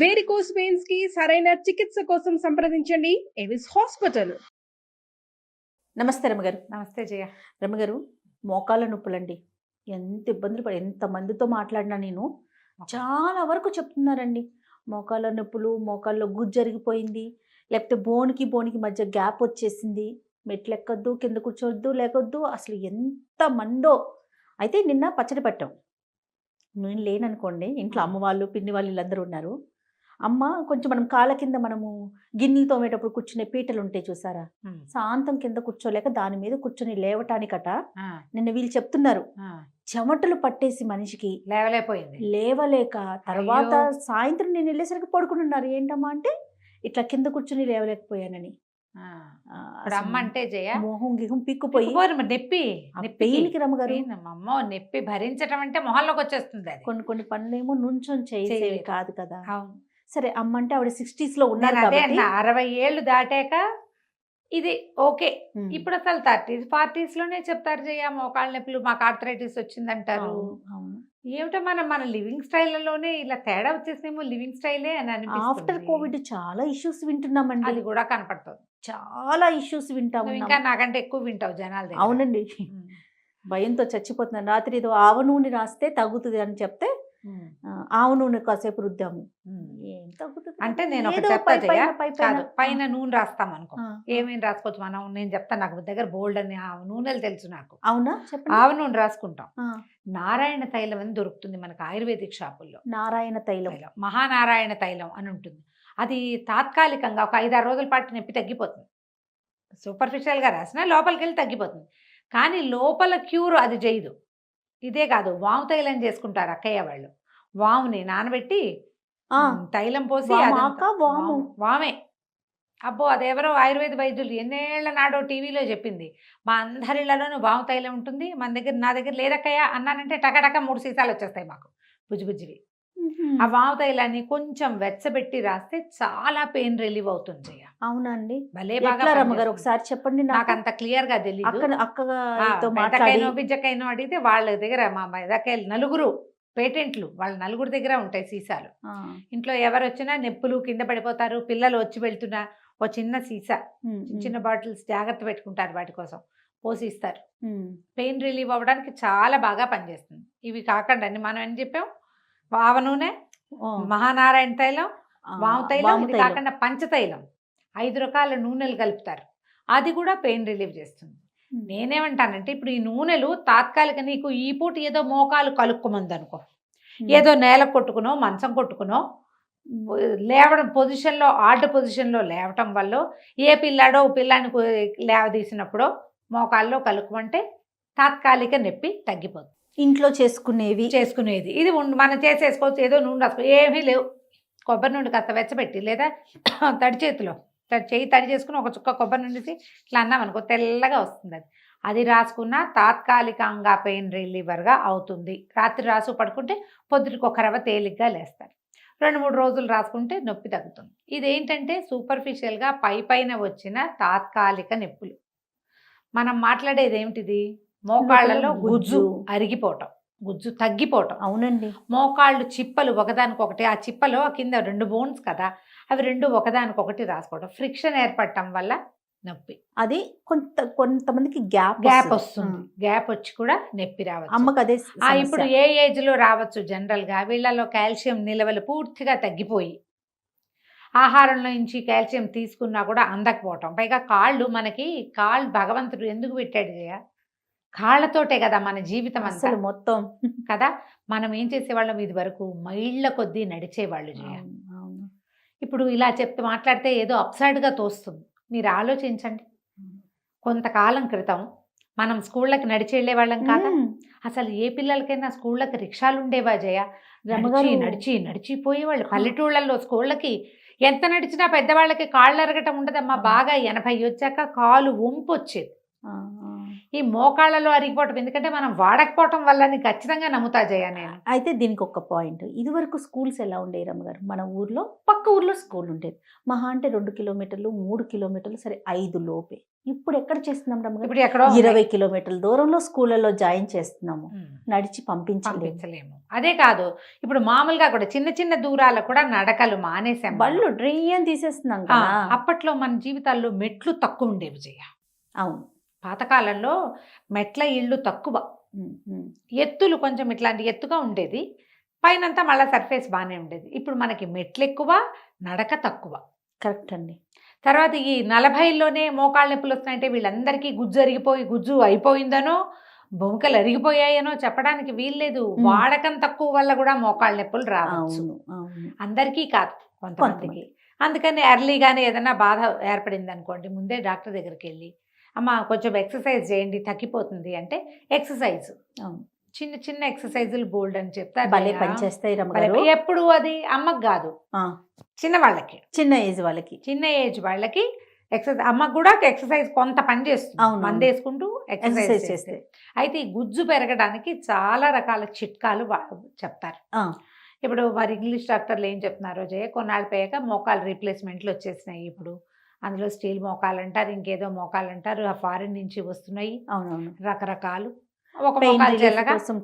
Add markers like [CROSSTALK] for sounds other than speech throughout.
Varicose వెయిన్స్కి సరైన చికిత్స కోసం సంప్రదించండి. ఎవిస్ హాస్పిటల్ నమస్తే రమగారు. నమస్తే జయ. రమగారు మోకాళ్ళ నొప్పులండి. ఎంత ఇబ్బందులు పడి ఎంత మందితో మాట్లాడినా నేను చాలా వరకు చెప్తున్నారండి. మోకాళ్ళ నొప్పులు మోకాళ్ళలో గుజ్జు జరిగిపోయింది. లేకపోతే బోన్కి బోన్కి మధ్య గ్యాప్ వచ్చేసింది. మెట్లు ఎక్కొద్దు కింద కూర్చోవద్దు లేకొద్దు అసలు ఎంత మందో. అయితే నిన్న పచ్చడి పట్టాం. నేను లేననుకోండి ఇంట్లో అమ్మ వాళ్ళు పిన్ని వాళ్ళు వీళ్ళందరూ ఉన్నారు. అమ్మ కొంచెం మనం కాళ్ళ కింద మనము గిన్నెలు తోమేటప్పుడు కూర్చునే పీటలు ఉంటాయి చూసారా? శాంతం కింద కూర్చోలేక దాని మీద కూర్చొని లేవటానికట నిన్న వీళ్ళు చెప్తున్నారు. చెమటలు పట్టేసి మనిషికి లేవలేపోయింది లేవలేక తర్వాత. సాయంత్రం నేను వెళ్ళేసరికి పడుకుని ఉన్నారు ఏంటమ్మా అంటే ఇట్లా కింద కూర్చొని లేవలేకపోయానని. అంటే జయ? మొహం గిహం పిక్కుపోయి నొప్పి. పెయిన్కి రమ్మగారు. అమ్మో నొప్పి భరించడం అంటే మొహంలోకి వచ్చేస్తుంది కొన్ని కొన్ని పనులేమో నుంచొని చేసేవి. కాదు కదా. అవును. సరే అమ్మ అంటే ఆవిడ సిక్స్టీస్లో ఉన్నారు నేను అదే కాబట్టి అన్న అరవై ఏళ్ళు దాటాక ఇది ఓకే ఉమ్. ఇప్పుడు అసలు థర్టీస్ ఫార్టీస్లోనే చెప్తారు జయ మోకాళ్ళ నొప్పులు మాకు ఆర్థరైటిస్ వచ్చిందంటారు అవును, అవును. ఏమిటో మన మన లివింగ్ స్టైల్లోనే ఇలా తేడా వచ్చేసేమో లివింగ్ స్టైలే అని ఆఫ్టర్ అనిపిస్తుంది కోవిడ్ చాలా ఇష్యూస్ వింటున్నామండి అది కూడా కనపడుతుంది చాలా ఇష్యూస్ వింటా నువ్వు ఉన్నాం ఇంకా నాకంటే ఎక్కువ వింటావు జనాల. అవునండి. భయంతో చచ్చిపోతున్నాను రాత్రి ఏదో ఆవ నూనె రాస్తే తగ్గుతుంది అని చెప్తే. ఆ, ఆవ నూనె కాసేపు రుద్దాము అంటే నేను ఒకటి చెప్తా. పైన, నూనె రాస్తాం అనుకో ఏమేమి రాసుకోవచ్చు మనం? నేను చెప్తాను నాకు దగ్గర బోల్డ్ అని ఆ నూనెలు తెలుసు నాకు. అవునా? ఆవ నూనె రాసుకుంటాం. నారాయణ తైలం అని దొరుకుతుంది మనకు ఆయుర్వేదిక్ షాపుల్లో. నారాయణ తైలం. మహానారాయణ తైలం అని ఉంటుంది. అది తాత్కాలికంగా ఒక ఐదారు రోజుల పాటు నొప్పి తగ్గిపోతుంది. సూపర్ఫిషియల్గా రాసినా లోపలికి వెళ్ళి తగ్గిపోతుంది. కానీ లోపల క్యూర్ అది చేయదు ఇదే కాదు వాము తైలం చేసుకుంటారు అక్కయ్య వాళ్ళు. వాముని నానబెట్టి తైలం పోసి వాము అబ్బో అదెవరో ఆయుర్వేద వైద్యులు ఎన్నేళ్ళ నాడో టీవీలో చెప్పింది. మా అందరిళ్ళలోనూ వాము తైలం ఉంటుంది. మన దగ్గర నా దగ్గర లేదక్కయ్య అన్నానంటే టకటక మూడు సీసాలు వచ్చేస్తాయి మాకు. బుజ్జి బుజ్జివి. మ్మ్. ఆ వాము తైలాన్ని కొంచెం వెచ్చబెట్టి రాస్తే చాలా పెయిన్ రిలీవ్ అవుతుంది జయ. అవునా అండి భలే బాగా రమ్మగారు. ఒకసారి చెప్పండి నాకు. అంత క్లియర్గా తెలియదు అక్క అక్కతో మాట్లాడి. పెద్దకైనో బిజ్జకైనో అడిగితే వాళ్ళ దగ్గర మా మెదకాయలు నలుగురు. పేటెంట్లు వాళ్ళ నలుగురు దగ్గర ఉంటాయి సీసాలు. ఇంట్లో ఎవరు వచ్చినా నొప్పులు కింద పడిపోతారు పిల్లలు వచ్చి వెళ్తున్నా ఓ చిన్న సీసా చిన్న బాటిల్స్ జాగ్రత్త పెట్టుకుంటారు వాటి కోసం పోసి ఇస్తారు మ్మ్. పెయిన్ రిలీవ్ అవ్వడానికి చాలా బాగా పనిచేస్తుంది. ఇవి కాకుండా మనం ఏం చెప్పాం? వావ నూనె మహానారాయణ తైలం వాము తైలం ఇది. కాకుండా పంచతైలం ఐదు రకాల నూనెలు కలుపుతారు. అది కూడా పెయిన్ రిలీవ్ చేస్తుంది. నేనేమంటానంటే ఇప్పుడు ఈ నూనెలు తాత్కాలిక నీకు ఈ పూట ఏదో మోకాలు కలుక్కోమంది అనుకో. ఏదో నేల కొట్టుకునో మంచం కొట్టుకునో లేవడం పొజిషన్లో ఆల్ట్ పొజిషన్లో లేవటం వల్ల ఏ పిల్లాడో ఓ పిల్లాన్ని కు- లేవదీసినప్పుడో మోకాల్లో కలుక్కుమంటే తాత్కాలిక నొప్పి తగ్గిపోతుంది ఇంట్లో చేసుకునేవి. చేసుకునేది. ఇది ఉండి మనం చేసేసుకోవచ్చు ఏదో నూనె రాసుకో ఏమీ లేవు. కొబ్బరి నూనె కాస్త వెచ్చబెట్టి లేదా తడి చేతిలో తడి చేయి తడి చేసుకుని ఒక చుక్క కొబ్బరి తీసి ఇట్లా అన్నాం అనుకో తెల్లగా వస్తుంది అది. అది రాసుకున్న తాత్కాలికంగా పెయిన్ రిలీవర్గా అవుతుంది. రాత్రి రాసు పడుకుంటే పొద్దుటికి ఒక రవ్వ తేలిగ్గా లేస్తారు రెండు మూడు రోజులు రాసుకుంటే నొప్పి తగ్గుతుంది. ఇదేంటంటే సూపర్ఫిషియల్గా పై పైన వచ్చిన తాత్కాలిక నొప్పులు. మనం మాట్లాడేది ఏమిటిది? మోకాళ్ళలో గుజ్జు గుజ్జు. అరిగిపోవటం. గుజ్జు తగ్గిపోవటం. అవునండి. మోకాళ్ళు చిప్పలు ఒకదానికొకటి ఆ చిప్పలో కింద రెండు బోన్స్ కదా అవి రెండు ఒకదానికొకటి రాసుకోవడం. ఫ్రిక్షన్ ఏర్పడటం వల్ల నొప్పి. అది కొంత కొంతమందికి గ్యాప్ గ్యాప్ వస్తుంది. గ్యాప్ వచ్చి కూడా నొప్పి రావచ్చు. అమ్మకి అదే. ఇప్పుడు ఏ ఏజ్లో రావచ్చు జనరల్గా వీళ్ళలో కాల్షియం నిలవలు పూర్తిగా తగ్గిపోయి. ఆహారంలో నుంచి కాల్షియం తీసుకున్నా కూడా అందకపోవటం. పైగా కాళ్ళు మనకి కాళ్ళు భగవంతుడు ఎందుకు పెట్టాడు జయ? కాళ్ళతోటే కదా మన జీవితం అసలు మొత్తం. కదా? మనం ఏం చేసేవాళ్ళం? ఇది వరకు మైళ్ళ కొద్దీ నడిచేవాళ్ళు జయ. ఇప్పుడు ఇలా చెప్తే మాట్లాడితే ఏదో అప్సైడ్గా తోస్తుంది. మీరు ఆలోచించండి. కొంతకాలం క్రితం మనం స్కూళ్ళకి నడిచి వెళ్ళేవాళ్ళం కాదా. అసలు ఏ పిల్లలకైనా స్కూళ్ళకి రిక్షాలు ఉండేవా జయ నడిచి నడిచి నడిచిపోయేవాళ్ళు పల్లెటూళ్ళల్లో స్కూళ్ళకి ఎంత నడిచినా పెద్దవాళ్ళకి కాళ్ళు ఎరగటం ఉండదమ్మా. బాగా ఎనభై వచ్చాక కాలు వంపు వచ్చేది. ఈ మోకాళ్ళలో అరిగిపోవటం ఎందుకంటే మనం వాడకపోవటం వల్లని ఖచ్చితంగా నమ్ముతా జయ నేను. అయితే దీనికి ఒక పాయింట్. ఇదివరకు స్కూల్స్ ఎలా ఉండేవి రమ్మగారు? మన ఊర్లో పక్క ఊర్లో స్కూల్ ఉండేది. మహా అంటే రెండు కిలోమీటర్లు మూడు కిలోమీటర్లు సరే ఐదు లోపే. ఇప్పుడు ఎక్కడ చేస్తున్నాం రమ్మగారు? ఇప్పుడు ఎక్కడో ఇరవై కిలోమీటర్ల దూరంలో స్కూళ్ళలో జాయిన్ చేస్తున్నాము. నడిచి పంపించలేము. పంపించలేము. అదే కాదు ఇప్పుడు మామూలుగా కూడా చిన్న చిన్న దూరాలు కూడా నడకలు మానేసాం మనం. బళ్ళు డ్రై అని తీసేస్తున్నాం కదా. అప్పట్లో మన జీవితాల్లో మెట్లు తక్కువ ఉండేవి జయ. అవును. పాతకాలంలో మెట్ల ఇళ్ళు తక్కువ. ఎత్తులు కొంచెం ఇట్లాంటి ఎత్తుగా ఉండేది. పైనంతా మళ్ళీ సర్ఫేస్ బాగానే ఉండేది. ఇప్పుడు మనకి మెట్లు ఎక్కువ నడక తక్కువ. కరెక్ట్ అండి. తర్వాత ఈ నలభైలోనే మోకాళ్ళ నొప్పులు వస్తున్నాయంటే వీళ్ళందరికీ గుజ్జు అరిగిపోయి గుజ్జు అయిపోయిందనో బొంకలు అరిగిపోయాయనో చెప్పడానికి వీల్లేదు. వాడకం తక్కువ వల్ల కూడా మోకాళ్ళ నొప్పులు రావచ్చు. అందరికీ కాదు కొంతమందికి. కొంతమంది. అందుకని ఎర్లీగానే ఏదైనా బాధ ఏర్పడింది అనుకోండి ముందే డాక్టర్ దగ్గరికి వెళ్ళి అమ్మ కొంచెం ఎక్సర్సైజ్ చేయండి తగ్గిపోతుంది అంటే ఎక్సర్సైజ్ చిన్న చిన్న ఎక్సర్సైజులు బోల్డ్ అని చెప్తారు భలే రమ్మగారు. ఎప్పుడు అది? అమ్మకు కాదు. చిన్న వాళ్ళకి. చిన్న ఏజ్ వాళ్ళకి. చిన్న ఏజ్ వాళ్ళకి ఎక్సర్సైజ్ అమ్మకు కూడా ఎక్సర్సైజ్ కొంత పని చేస్తుంది. అవును, మంది అవును. వేసుకుంటూ ఎక్సర్సైజ్ చేస్తే. అయితే ఈ గుజ్జు పెరగడానికి చాలా రకాల చిట్కాలు చెప్తారు. ఇప్పుడు మరి ఇంగ్లీష్ డాక్టర్లు ఏం చెప్తున్నారో జయ? కొన్నాళ్ళు పోయాక మోకాలు రీప్లేస్మెంట్లు వచ్చేసినాయి ఇప్పుడు. అందులో స్టీల్ మోకాలు అంటారు ఇంకేదో మోకాలు అంటారు ఆ ఫారిన్ నుంచి వస్తున్నాయి. అవునవును. రకరకాలు. ఒక మోకాలు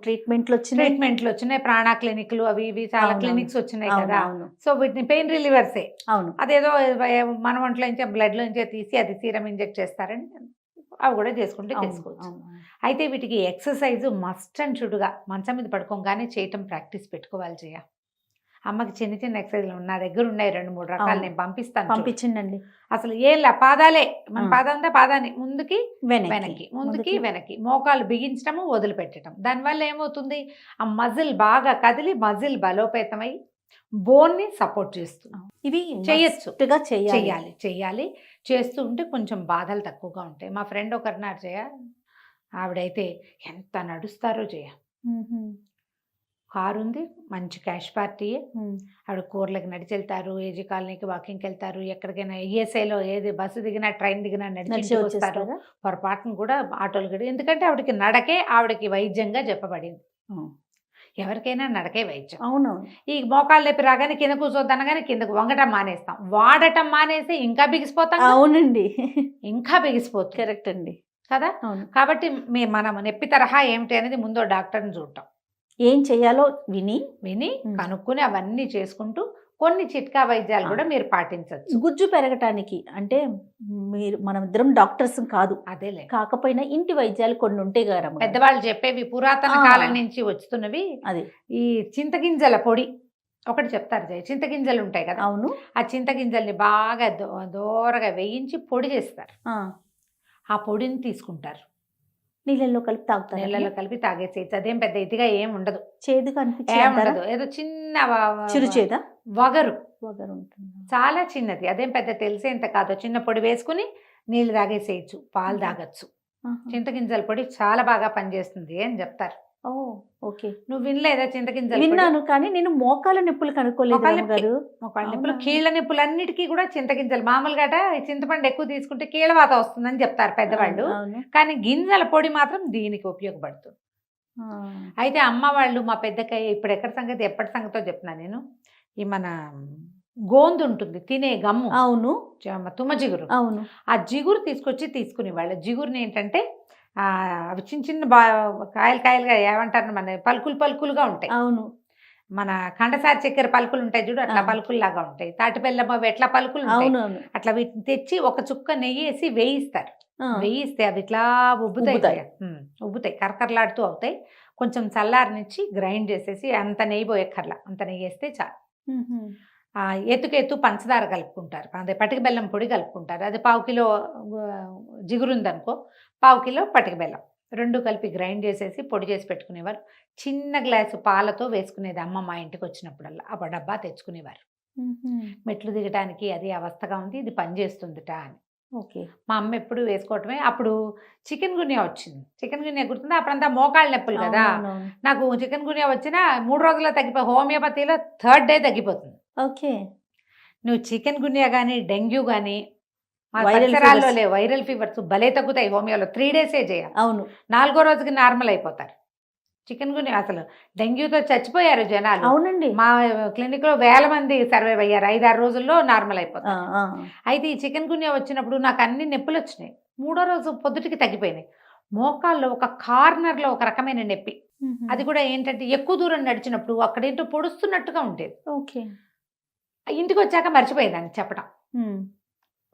ట్రీట్మెంట్లు వచ్చినాయి. ట్రీట్మెంట్లు వచ్చినాయి ప్రాణ క్లినిక్లు అవి ఇవి చాలా. క్లినిక్స్ వచ్చినాయి కదా. అవును సో వీటిని పెయిన్ రిలీవర్సే. అవును. అదేదో మన ఒంట్లో నుంచే బ్లడ్లో నుంచే తీసి అది సీరం ఇంజెక్ట్ చేస్తారని అవి కూడా చేసుకుంటే చేసుకోవచ్చు. అయితే వీటికి ఎక్సర్సైజ్ మస్ట్ అండ్ షుడ్గా. మంచం మీద పడుకోగానే చేయటం ప్రాక్టీస్ పెట్టుకోవాలి చేయ అమ్మకి చిన్న చిన్న ఎక్సర్సైజ్లు నా దగ్గర ఉన్నాయి రెండు మూడు రకాలు. నేను పంపిస్తాను చూడు. పంపించండి అసలు ఏం లే పాదాలే. మన. పాదంతా పాదాన్ని. ముందుకి వెనక్కి. వెనక్కి. ముందుకి వెనక్కి. మోకాలు బిగించడము వదిలిపెట్టడం. దానివల్ల ఏమవుతుంది? ఆ మజిల్ బాగా కదిలి మజిల్ బలోపేతమై బోన్ని సపోర్ట్ చేస్తుంది. ఇవి చేయొచ్చు. చేయాలి. చెయ్యాలి చెయ్యాలి చేస్తూ ఉంటే కొంచెం బాధలు తక్కువగా ఉంటాయి. మా ఫ్రెండ్ ఒకరినారు జయ ఆవిడైతే ఎంత నడుస్తారో జయ. మ్మ్. కారు ఉంది మంచి క్యాష్ పార్టీ మ్మ్. ఆవిడ కూరలకు నడిచి వెళ్తారు ఏజీ కాలనీకి వాకింగ్కి వెళ్తారు ఎక్కడికైనా ఈఎస్ఐలో ఏది బస్సు దిగినా ట్రైన్ దిగినా నడిచి వస్తారు. పొరపాటును కూడా ఆటోలు గడి ఎందుకంటే ఆవిడకి నడకే ఆవిడకి వైద్యంగా చెప్పబడింది. ఎవరికైనా నడకే వైద్యం. అవునవును. ఈ మోకాళ్ళు లేపి రాగానే కింద కూర్చోద్దనగానే కిందకు వంగటం మానేస్తాం. వాడటం మానేసి ఇంకా బిగిసిపోతాం. అవునండి. ఇంకా బిగిసిపోతుంది. కరెక్ట్ అండి కదా? అవును. కాబట్టి మీ మనం నొప్పి తరహా ఏమిటి అనేది ముందో డాక్టర్ని చూడటం ఏం చేయాలో విని విని. కనుక్కుని అవన్నీ చేసుకుంటూ కొన్ని చిట్కా వైద్యాలు కూడా మీరు పాటించవచ్చు గుజ్జు పెరగటానికి అంటే మీరు మనం ఇద్దరం డాక్టర్స్ కాదు. అదేలే. కాకపోయినా ఇంటి వైద్యాలు కొన్ని ఉంటాయి కదా. పెద్దవాళ్ళు చెప్పేవి పురాతన. కాలం నుంచి వస్తున్నవి. అది. ఈ చింతగింజల పొడి ఒకటి చెప్తారు జయ చింతగింజలు ఉంటాయి కదా. అవును. ఆ చింతగింజల్ని బాగా దో- దోరగా వేయించి పొడి చేస్తారు. ఆ పొడిని తీసుకుంటారు. నీళ్ళల్లో కలిపి తాగుతారు? నీళ్ళలో కలిపి తాగేసేయచ్చు అదేం పెద్ద ఇదిగా ఏం ఉండదు. అంటారా? ఉండదు. ఏదో చిన్న చిరు చేదా? వగరు. వగరు ఉంటుంది? చాలా చిన్నది. అదేం పెద్ద తెలిసేంత కాదు చిన్న పొడి వేసుకుని నీళ్ళు తాగేసేయచ్చు పాలు తాగొచ్చు. చింతగింజల పొడి చాలా బాగా పనిచేస్తుంది అని చెప్తారు. Oh okay. నువ్వు వినలేదా చింతగింజల పొడి? విన్నాను కానీ నేను మోకాల నొప్పులు కనుక్కోలేదు గారు. మొక్కళ్ళ నొప్పులు? కీళ్ళ నొప్పులన్నిటికీ కూడా చింతగింజలు మామూలుగా ఈ చింతపండు ఎక్కువ తీసుకుంటే కీళ్ళవాత వస్తుందని చెప్తారు పెద్దవాళ్ళు. కానీ గింజల పొడి మాత్రం దీనికి ఉపయోగపడుతుంది. అయితే అమ్మ వాళ్ళు మా పెద్దకయ్య ఇప్పుడు ఎక్కడ సంగతి ఎప్పటి సంగతో చెప్తున్నా నేను. ఈ మన గోందు ఉంటుంది తినే గమ్ము. అవును. తుమ్మ జిగురు. అవును. ఆ జిగురు తీసుకొచ్చి తీసుకునేవాళ్ళు. జిగురుని ఏంటంటే అవి చిన్న చిన్న బా కాయలు కాయలుగా ఏమంటారు మన పలుకులు పలుకులుగా ఉంటాయి. అవును. మన కండసారి చక్కెర పలుకులు ఉంటాయి చూడు అట్లా ఆ. పలుకులు లాగా ఉంటాయి. తాటి బెల్లం అవి ఎట్లా పలుకులు అట్లా వీటిని తెచ్చి ఒక చుక్క నెయ్యి వేసి వేయిస్తారు వేయిస్తే అవి ఇట్లా ఉబ్బుతాయి ఉబ్బుతాయి. కరకరలాడుతూ అవుతాయి. కొంచెం చల్లారనిచ్చి గ్రైండ్ చేసేసి అంత నెయ్యి పోయక్కర్లా. అంత నెయ్యి వేస్తే చాలు మ్హూ. ఆ, ఎత్తుకు ఎత్తు పంచదార కలుపుకుంటారు. అదే పటిక బెల్లం పొడి కలుపుకుంటారు. అది పావు కిలో ఆ, జిగురు ఉందనుకో పావు కిలో పటిక బెల్లం. రెండు కలిపి గ్రైండ్ చేసేసి పొడి చేసి పెట్టుకునేవారు. చిన్న గ్లాసు పాలతో వేసుకునేది అమ్మ మా ఇంటికి వచ్చినప్పుడల్లా. ఆ డబ్బా తెచ్చుకునేవారు. మెట్లు దిగటానికి అది అవస్థగా ఉంది ఇది పనిచేస్తుందిట అని. ఓకే. మా అమ్మ ఎప్పుడు వేసుకోవటమే. అప్పుడు చికెన్ గునియా వచ్చింది. చికెన్ గునియా గుర్తుందా? అప్పుడంతా మోకాళ్ళ నొప్పులు కదా. నాకు చికెన్ గునియా వచ్చినా మూడు రోజుల్లో తగ్గిపో హోమియోపతిలో థర్డ్ డే తగ్గిపోతుంది. ఓకే. నువ్వు చికెన్ గునియా కానీ డెంగ్యూ కానీ మా Viral పరిసరాల్లో fevers. లేవు వైరల్ ఫీవర్స్ భలే తగ్గుతాయి హోమియోలో. త్రీ డేసే చేయాలి. అవును. నాలుగో రోజుకి నార్మల్ అయిపోతారు. చికెన్ గుని అసలు డెంగ్యూతో చచ్చిపోయారు జనాలు. అవునండి. మా క్లినిక్లో వేల మంది సర్వైవ్ అయ్యారు. ఐదారు రోజుల్లో నార్మల్ అయిపోతారు. ఆ. అయితే ఈ చికెన్ గున్యా వచ్చినప్పుడు నాకు అన్ని నొప్పులు వచ్చినాయి. మూడో రోజు పొద్దుటికి తగ్గిపోయినాయి. మోకాల్లో ఒక కార్నర్లో ఒక రకమైన నొప్పి. అది కూడా ఏంటంటే ఎక్కువ దూరం నడిచినప్పుడు అక్కడేంటో పొడుస్తున్నట్టుగా ఉండేది. ఓకే. ఇంటికి వచ్చాక మర్చిపోయేదాన్ని చెప్పడం.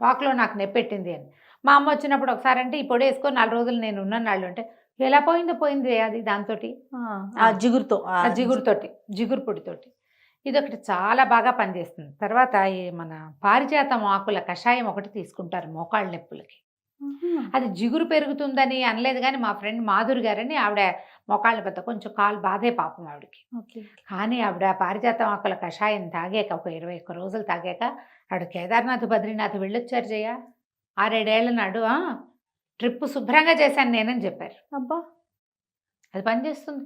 వాక్లో నాకు నొప్పెట్టింది అని. మా అమ్మ వచ్చినప్పుడు ఒకసారి అంటే ఈ పొడి వేసుకో నాలుగు రోజులు నేను ఉన్న నాళ్ళు అంటే ఎలా పోయిందో పోయింది అది దాంతో జిగురుతో జిగురుతోటి జిగురు పొడితోటి. ఇది ఒకటి చాలా బాగా పనిచేస్తుంది. తర్వాత ఈ మన పారిజాతం ఆకుల కషాయం ఒకటి తీసుకుంటారు మోకాళ్ళ నొప్పులకి. అది జిగురు పెరుగుతుందని అనలేదు కానీ మా ఫ్రెండ్ మాధురి గారని ఆవిడ మోకాళ్ళ పెద్ద కొంచెం కాలు బాధే పాపం ఆవిడకి. కానీ ఆవిడ పారిజాతం ఆకుల కషాయం తాగాక ఒక ఇరవై ఒక్క రోజులు తాగాక ఆవిడ కేదార్నాథ్ బద్రీనాథ్ వెళ్ళొచ్చారు జయ. ఆరేడేళ్ళ నాడు ట్రిప్ శుభ్రంగా చేశాను నేనని చెప్పారు. అబ్బా. అది పనిచేస్తుంది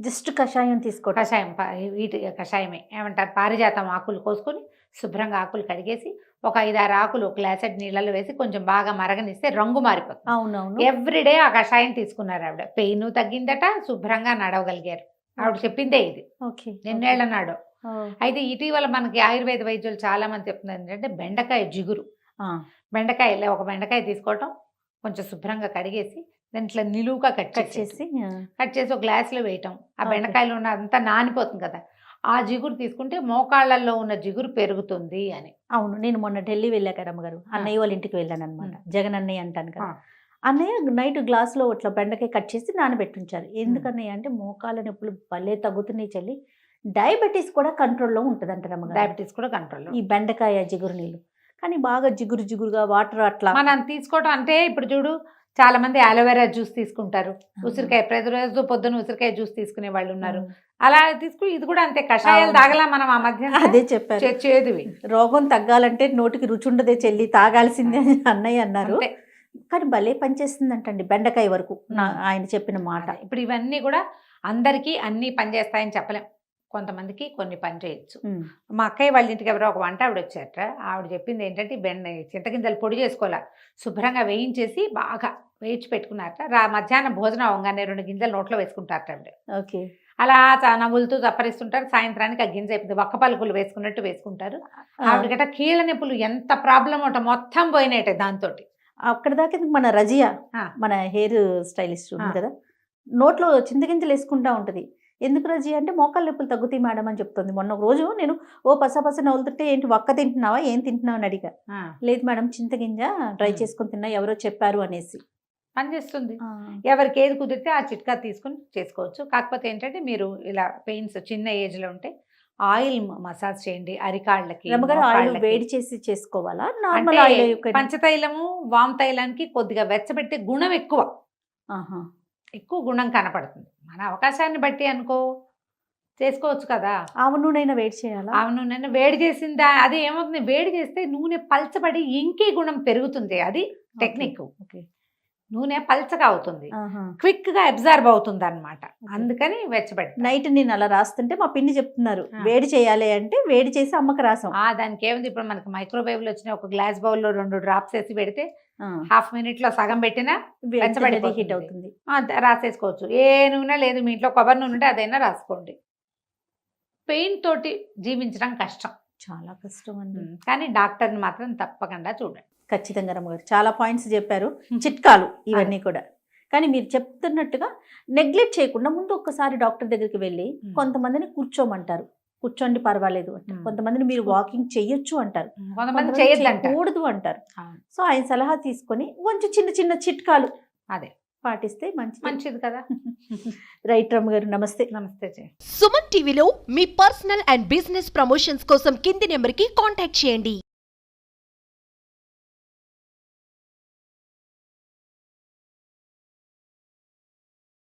జస్ట్ కషాయం తీసుకోవటం. కషాయం వీటి కషాయమే. ఏమంటారు? పారిజాతం ఆకులు కోసుకొని శుభ్రంగా ఆకులు కడిగేసి ఒక ఐదారు ఆకులు ఒక గ్లాసెడ్ నీళ్ళలో వేసి కొంచెం బాగా మరగనిస్తే రంగు మారిపోతుంది. అవునవును. ఎవ్రీడే ఆ కషాయం తీసుకున్నారు ఆవిడ. పెయిన్ తగ్గిందట శుభ్రంగా నడవగలిగారు. ఆవిడ చెప్పిందే ఇది. ఓకే నిన్నేళ్ళ నాడు. అయితే ఇటీవల మనకి ఆయుర్వేద వైద్యులు చాలా మంది చెప్తున్నారు ఏంటంటే బెండకాయ జిగురు. బెండకాయ ఒక బెండకాయ తీసుకోవటం కొంచెం శుభ్రంగా కడిగేసి దాంట్లో నిలువుగా కట్ కట్ చేసి కట్ చేసి ఒక గ్లాసులో వేయటం. ఆ. బెండకాయలో ఉన్న అంతా నానిపోతుంది కదా. ఆ జిగురు తీసుకుంటే మోకాళ్ళల్లో ఉన్న జిగురు పెరుగుతుంది అని. అవును. నేను మొన్న ఢిల్లీ వెళ్ళా కదమ్మ గారు అన్నయ్య వాళ్ళ ఇంటికి వెళ్ళాను అనమాట జగన్ అన్నయ్య అంటాను కదా. అన్నయ్య నైట్ గ్లాస్లో ఇట్లా బెండకాయ కట్ చేసి నానబెట్టించారు. ఎందుకన్నయ్య అంటే మోకాల నొప్పులు భలే తగ్గుతున్నాయి చెల్లి. డయాబెటీస్ కూడా కంట్రోల్లో ఉంటుంది అంటారు అమ్మగారు డయాబెటీస్ కూడా కంట్రోల్ ఈ బెండకాయ జిగురు నీళ్ళు. కానీ బాగా జిగురు జిగురుగా వాటర్ అట్లా మనం తీసుకోవడం అంటే ఇప్పుడు చూడు చాలా మంది అలోవెరా జ్యూస్ తీసుకుంటారు. ఉసిరికాయ ప్రతిరోజు పొద్దున ఉసిరికాయ జ్యూస్ తీసుకునే వాళ్ళు ఉన్నారు. అలా తీసుకుని ఇది కూడా అంతే. కషాయాలు. తాగలా మనం ఆ మధ్య? అదే చెప్పారు. చేదువి. రోగం తగ్గాలంటే నోటికి రుచి ఉండదే చెల్లి తాగాల్సిందే అని అన్నయ్య అన్నారు. కానీ భలే పనిచేస్తుందంటండి బెండకాయ వరకు. ఆయన చెప్పిన మాట. ఇప్పుడు ఇవన్నీ కూడా అందరికీ అన్ని పనిచేస్తాయని చెప్పలేం. కొంతమందికి కొన్ని పని చేయొచ్చు. మా అక్కయ్య వాళ్ళ ఇంటికి ఎవరో ఒక వంట ఆవిడ వచ్చారట ఆవిడ చెప్పింది ఏంటంటే బెండ చింతగింజలు పొడి చేసుకోవాలా. శుభ్రంగా వేయించేసి బాగా వేయించి పెట్టుకున్నారట. రా మధ్యాహ్నం భోజనం అవగానే రెండు గింజలు నోట్లో వేసుకుంటారట ఆవిడ. ఓకే. అలా చ- నవ్వులుతూ చప్పరిస్తుంటారు. సాయంత్రానికి ఆ గింజ అయిపోతుంది ఒక్క పలుకులు వేసుకున్నట్టు వేసుకుంటారు. ఆవిడగట కీళ్ళ నొప్పులు ఎంత ప్రాబ్లం ఉంట మొత్తం పోయినట్టే దాంతో అక్కడ దాకా మన రజియా. మన హెయిర్ స్టైలిస్ట్ ఉంది. కదా నోట్లో చింతగింజలు వేసుకుంటా ఉంటది. ఎందుకు రజియా అంటే మోకాళ్ళ నొప్పులు తగ్గుతాయి మేడం అని చెప్తుంది. మొన్న ఒక రోజు నేను ఓ పస పస నవ్వుతుంటే ఏంటి ఒక్క తింటున్నావా? ఏం తింటున్నావు? అని అడిగా. లేదు మేడం చింతగింజ డ్రై. చేసుకొని తిన్నా ఎవరో చెప్పారు అనేసి. పనిచేస్తుంది. ఎవరికి ఏది కుదిరితే ఆ చిట్కా తీసుకుని చేసుకోవచ్చు. కాకపోతే ఏంటంటే మీరు ఇలా పెయిన్స్ చిన్న ఏజ్లో ఉంటే ఆయిల్ మసాజ్ చేయండి అరికాళ్ళకి ఆయిల్. వేడి చేసి చేసుకోవాలా? నార్మల్ ఆయిల్ పంచతైలము వామ్ తైలానికి కొద్దిగా వెచ్చబెట్టే గుణం ఎక్కువ. ఎక్కువ గుణం కనపడుతుంది. మన అవకాశాన్ని బట్టి అనుకో. చేసుకోవచ్చు కదా. ఆవు నూనె వేడి చేయాలా? అవును నేను వేడి చేసిందా అది ఏమవుతుంది? వేడి చేస్తే నూనె పల్చబడి ఇంకీ గుణం పెరుగుతుంది. అది టెక్నిక్. ఓకే. నూనె పల్చగా అవుతుంది. క్విక్గా అబ్జర్వ్ అవుతుంది అనమాట అందుకని వెచ్చబెట్టి నైట్ నేను అలా రాస్తుంటే మా పిన్ని చెప్తున్నారు. వేడి చేయాలి అంటే వేడి చేసి అమ్మకి రాసాం. ఆ దానికి ఏముంది? ఇప్పుడు మనకి మైక్రోవేవ్లో వచ్చిన ఒక గ్లాస్ బౌల్లో రెండు డ్రాప్స్ వేసి పెడితే. హాఫ్ మినిట్లో సగం పెట్టినా వెంటనే వెచ్చబడిపోతుంది. రీహీట్ అవుతుంది. రాసేసుకోవచ్చు. ఏ నూనె లేదు మీ ఇంట్లో కొబ్బరి నూనె ఉంటే అదైనా రాసుకోండి. పెయిన్ తోటి జీవించడం కష్టం. చాలా కష్టం అండి కానీ డాక్టర్ని మాత్రం తప్పకుండా చూడండి. ఖచ్చితంగా రమ్మగారు. చాలా పాయింట్స్ చెప్పారు. [LAUGHS] చిట్కాలు ఇవన్నీ కూడా. కానీ మీరు చెప్తున్నట్టుగా నెగ్లెక్ట్ చేయకుండా ముందు ఒక్కసారి డాక్టర్ దగ్గరికి వెళ్ళి. కొంతమందిని కూర్చోమంటారు. కూర్చోండి పర్వాలేదు అంటారు. కొంతమందిని మీరు వాకింగ్ చెయ్యొచ్చు అంటారు. చేయకూడదు అంటారు. సో ఆయన సలహా తీసుకొని కొంచెం చిన్న చిన్న చిట్కాలు అదే. పాటిస్తే మంచిది. మంచిది కదా. [LAUGHS] రైట్ రమ్మ గారు నమస్తే నమస్తే సుమన్ టీవీలో మీ పర్సనల్ అండ్ బిజినెస్ ప్రమోషన్స్ కోసం కింది నెంబర్కి కాంటాక్ట్ చేయండి.